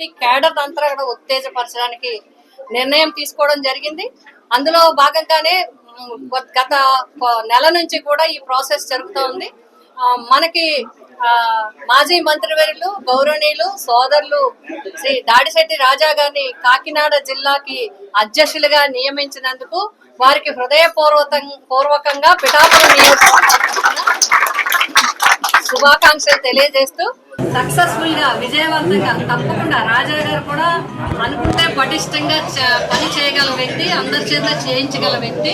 Cadre అంతా కూడా ఉత్తేజపరచడానికి నిర్ణయం తీసుకోవడం జరిగింది. అందులో భాగంగానే గత నెల నుంచి కూడా ఈ ప్రాసెస్ జరుగుతూ ఉంది. మనకి మాజీ మంత్రివర్యులు గౌరవనీయులు సోదరులు శ్రీ దాడిశెట్టి రాజా గారిని కాకినాడ జిల్లాకి అధ్యక్షులుగా నియమించినందుకు వారికి హృదయపూర్వక పూర్వకంగా పిఠాపురం నియోజకవర్గం శుభాకాంక్షలు తెలియజేస్తూ సక్సెస్ఫుల్గా విజయవంతంగా తప్పకుండా రాజా గారు కూడా అనుకుంటే పటిష్టంగా పని చేయగల వ్యక్తి అందరి చేత చేయించగల వ్యక్తి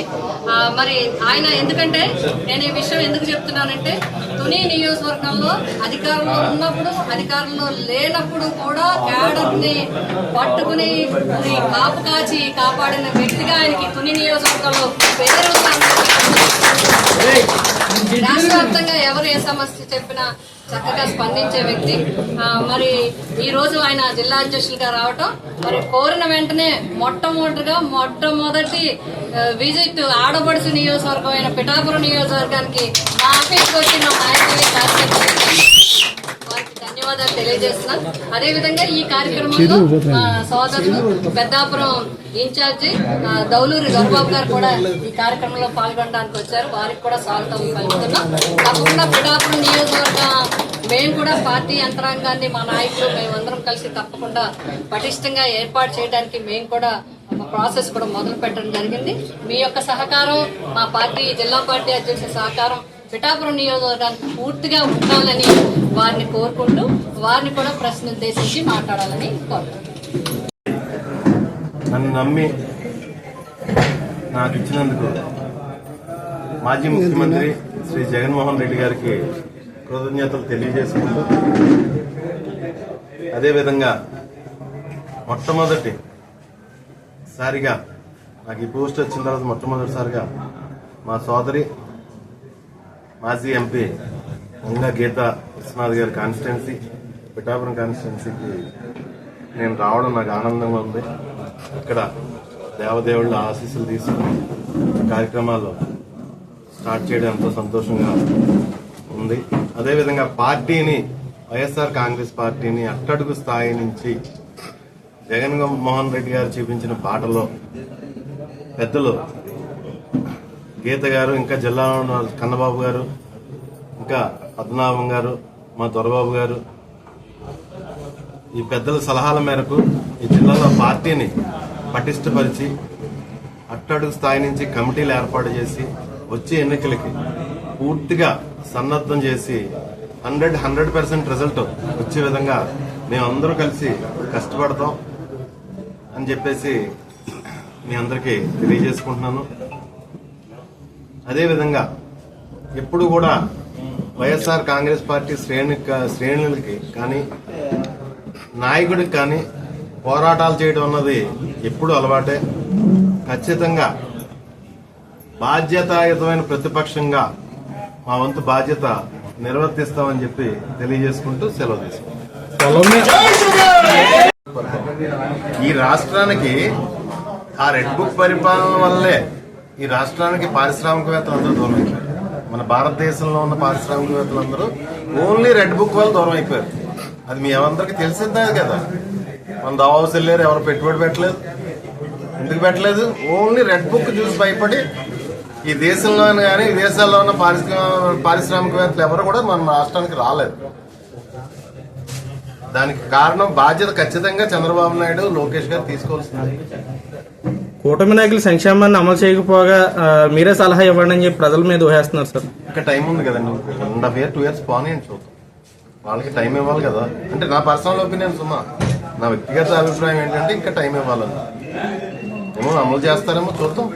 మరి ఆయన ఎందుకంటే నేను ఈ విషయం ఎందుకు చెప్తున్నానంటే తుని నియోజకవర్గంలో అధికారంలో ఉన్నప్పుడు అధికారంలో లేనప్పుడు కూడా క్యాడర్ని పట్టుకుని కాపు కాచి కాపాడిన వ్యక్తిగా ఆయనకి తుని నియోజకవర్గంలో పేరు. రాష్ట్ర వ్యాప్తంగా ఎవరు ఏ సమస్య చెప్పినా చక్కగా స్పందించే వ్యక్తి. మరి ఈ రోజు ఆయన జిల్లా అధ్యక్షులుగా రావటం మరి కోరిన వెంటనే మొట్టమొదటిగా మొట్టమొదటి విజిట్ ఆడపడుచు నియోజకవర్గం అయిన పిఠాపురం నియోజకవర్గానికి మా ఆఫీస్కి వచ్చిన నాయకులు ఆయన ధన్యవాదాలు అదే విధంగా ఈ కార్యక్రమంలో సోదరులు పెద్దాపురం ఇన్ఛార్జి దౌలూరి దొరబాబు గారు కూడా ఈ కార్యక్రమంలో పాల్గొనడానికి వచ్చారు. వారికి కూడా స్వాగతం పలుకుతున్నాం. తప్పకుండా పిఠాపురం నియోజకవర్గ మేము కూడా పార్టీ యంత్రాంగాన్ని మా నాయకులు మేమందరం కలిసి తప్పకుండా పటిష్టంగా ఏర్పాటు చేయడానికి మేము కూడా ప్రాసెస్ కూడా మొదలు పెట్టడం జరిగింది. మీ యొక్క సహకారం మా పార్టీ జిల్లా పార్టీ అధ్యక్ష సహకారం పిఠాపురం నియోజకవర్గానికి పూర్తిగా ఉండాలని వారిని కోరుకుంటూ వారిని కూడా ప్రశ్న ఉద్దేశించి మాట్లాడాలని కోరుకుంటున్నాను. నన్ను నమ్మి నాకు ఇచ్చినందుకు మాజీ ముఖ్యమంత్రి శ్రీ జగన్మోహన్ రెడ్డి గారికి కృతజ్ఞతలు తెలియజేసుకుంటూ అదేవిధంగా మొట్టమొదటి సారిగా నాకు ఈ పోస్ట్ వచ్చిన తర్వాత మొట్టమొదటిసారిగా మా సోదరి మాజీ ఎంపీ వంగ గీత విశ్వనాథ్ గారి కాన్స్టిట్యున్సీ పిఠాపురం కాన్స్టిట్యున్సీకి నేను రావడం నాకు ఆనందంగా ఉంది. ఇక్కడ దేవదేవుళ్ళ ఆశీస్సులు తీసుకుని కార్యక్రమాలు స్టార్ట్ చేయడం ఎంతో సంతోషంగా ఉంది. అదేవిధంగా పార్టీని వైఎస్ఆర్ కాంగ్రెస్ పార్టీని అట్టడుగు స్థాయి నుంచి జగన్ మోహన్ రెడ్డి గారు చూపించిన బాటలో పెద్దలు గీత గారు ఇంకా జిల్లాలో ఉన్న కన్నబాబు గారు ఇంకా పద్మనాభం గారు మా దొరబాబు గారు ఈ పెద్దల సలహాల మేరకు ఈ జిల్లాలో పార్టీని పటిష్టపరిచి అట్టడుగు స్థాయి నుంచి కమిటీలు ఏర్పాటు చేసి వచ్చే ఎన్నికలకి పూర్తిగా సన్నద్ధం చేసి హండ్రెడ్ హండ్రెడ్ పర్సెంట్ రిజల్ట్ వచ్చే విధంగా మేమందరూ కలిసి కష్టపడతాం అని చెప్పేసి మీ అందరికీ తెలియజేసుకుంటున్నాను. అదేవిధంగా ఎప్పుడు కూడా వైఎస్ఆర్ కాంగ్రెస్ పార్టీ శ్రేణి శ్రేణులకి కానీ నాయకుడికి కానీ పోరాటాలు చేయడం అన్నది ఎప్పుడు అలవాటే. ఖచ్చితంగా బాధ్యతాయుతమైన ప్రతిపక్షంగా మా వంతు బాధ్యత నిర్వర్తిస్తామని చెప్పి తెలియజేసుకుంటూ సెలవు తీసుకుంటాం ఈ రాష్ట్రానికి ఆ రెడ్ బుక్ పరిపాలన వల్లే ఈ రాష్ట్రానికి పారిశ్రామికవేత్తలు అందరూ దూరం మన భారతదేశంలో ఉన్న పారిశ్రామికవేత్తలందరూ ఓన్లీ రెడ్ బుక్ వల్ల దూరం అయిపోయారు. అది మీ అందరికీ తెలిసిందే కదా. మన దావాస్ వెళ్ళారు ఎవరు పెట్టుబడి పెట్టలేదు. ఎందుకు పెట్టలేదు? ఓన్లీ రెడ్ బుక్ చూసి భయపడి ఈ దేశంలో కానీ ఈ దేశాల్లో ఉన్న పారిశ్రామిక పారిశ్రామికవేత్తలు ఎవరు కూడా మన రాష్ట్రానికి రాలేదు. దానికి కారణం బాధ్యత ఖచ్చితంగా చంద్రబాబు నాయుడు లోకేష్ గారు తీసుకోవాల్సింది. కూటమి నాయకులు సంక్షేమాన్ని అమలు చేయకపోగా మీరే సలహా ఇవ్వండి అని చెప్పి ప్రజల మీద ఊహేస్తున్నారు సార్. ఇంకా టైం ఉంది కదండి. One half year two years పోనీ అని చూద్దాం. వాళ్ళకి టైం ఇవ్వాలి కదా. అంటే నా పర్సనల్ ఒపీనియన్ సుమా నా వ్యక్తిగత అభిప్రాయం ఏంటంటే ఇంకా టైం ఇవ్వాలని ఏమో అమలు చేస్తారేమో చూద్దాం.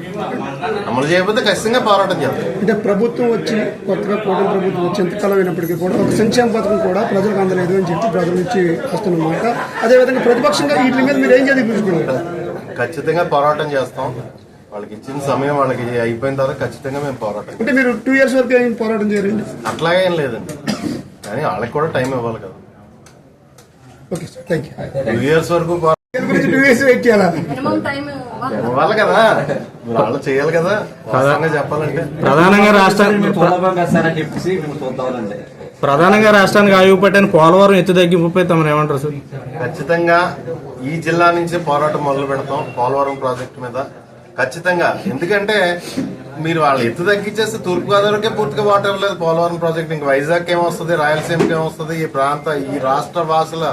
అమలు చేయకపోతే ఖచ్చితంగా పోరాటం చేద్దాం అంటే ప్రభుత్వం వచ్చి కొత్తగా కూటమి ప్రభుత్వం వచ్చి ఎంతకాలం అయినప్పటికీ కూడా ఒక సంక్షేమ పథకం కూడా ప్రజలకు అందలేదు అని చెప్పి ప్రజల నుంచి వస్తున్నమాట అదేవిధంగా ప్రతిపక్షంగా వీటి మీద మీరు ఏం చదివించుకున్నారు? ఖచ్చితంగా పోరాటం చేస్తాం. వాళ్ళకి ఇచ్చిన సమయం వాళ్ళకి అయిపోయిన తర్వాత ఖచ్చితంగా మేము పోరాటం. అంటే మీరు టూ ఇయర్స్ వరకు ఏం పోరాటం చేయండి అట్లాగే ఏం లేదండి. కానీ వాళ్ళకి కూడా టైం ఇవ్వాలి కదా. Okay sir thank you two years వరకు పోరాటం దీని గురించి టూ ఇయర్స్ వెయిట్ చేయాలా? మినిమం టైం ఇవ్వాలి. కదా. వాళ్ళు చేయాలి కదా. చెప్పాలంటే. ప్రధానంగా రాష్ట్ర మేము చూడబోం కదా సార్ అని చెప్పేసి మేము చూద్దామండి ప్రధానంగా రాష్ట్రానికి ఆయుపట్టిన పోలవరం ఎత్తు తగ్గింపుపై తమరు ఏమంటారు సార్? ఖచ్చితంగా ఈ జిల్లా నుంచి పోరాటం మొదలు పెడతాం పోలవరం ప్రాజెక్టు మీద. ఖచ్చితంగా. ఎందుకంటే మీరు వాళ్ళు ఎత్తు తగ్గించేస్తే తూర్పుగోదావరికే పూర్తిగా వాటర్ లేదు. పోలవరం ప్రాజెక్ట్ ఇంకా వైజాగ్ ఏమొస్తుంది రాయలసీమకి ఏమొస్తుంది ఈ ప్రాంత ఈ రాష్ట్ర వాసుల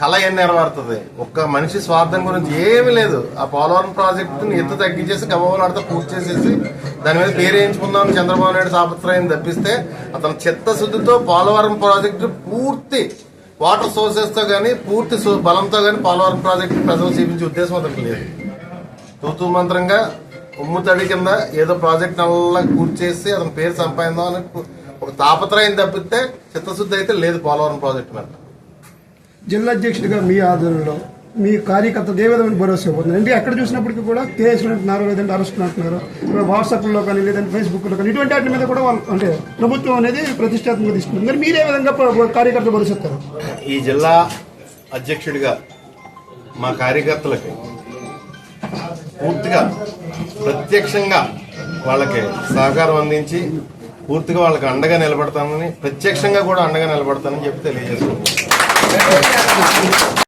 కళ ఏం నెరవేరుతుంది? ఒక్క మనిషి స్వార్థం గురించి ఏమీ లేదు. ఆ పోలవరం ప్రాజెక్టుని ఎత్తు తగ్గించేసి గవ్వలాడితే పూర్తి చేసేసి దాని మీద పేరేయించుకుందాం చంద్రబాబు నాయుడు సాపత్రయం తప్పిస్తే అతను చిత్తశుద్ధితో పోలవరం ప్రాజెక్టు పూర్తి వాటర్ సోర్సెస్తో కానీ పూర్తి బలంతో కానీ పోలవరం ప్రాజెక్టు ప్రజలు చూపించే ఉద్దేశం అతనికి లేదు. తూతూ మంత్రంగా ఉమ్ము తడి కింద ఏదో ప్రాజెక్ట్ నల్లా పూర్తి చేసి అతని పేరు సంపాదిందాం అని ఒక తాపత్రయం తప్పితే చిత్తశుద్ధి అయితే లేదు పోలవరం ప్రాజెక్టు మీద. జిల్లా అధ్యక్షుడిగా మీ ఆధ్వర్యంలో మీ కార్యకర్త ఏ విధమైన భరోసా ఇవ్వబోతుంది అంటే ఎక్కడ చూసినప్పటికీ కూడా కేసులు అంటున్నారు లేదంటే అరెస్ట్ అంటున్నారు వాట్సాప్లో కానీ లేదంటే ఫేస్బుక్లో కానీ ఇటువంటి వాటి మీద కూడా వాళ్ళు అంటే ప్రభుత్వం అనేది ప్రతిష్టాత్మకంగా తీసుకుంటుంది. మరి మీరే విధంగా కార్యకర్త కార్యకర్తలు భరోసా ఈ జిల్లా అధ్యక్షుడిగా మా కార్యకర్తలకి పూర్తిగా ప్రత్యక్షంగా వాళ్ళకి సహకారం అందించి పూర్తిగా వాళ్ళకి అండగా నిలబడతానని ప్రత్యక్షంగా కూడా అండగా నిలబడతానని చెప్పి తెలియజేసుకుంటున్నాను. thank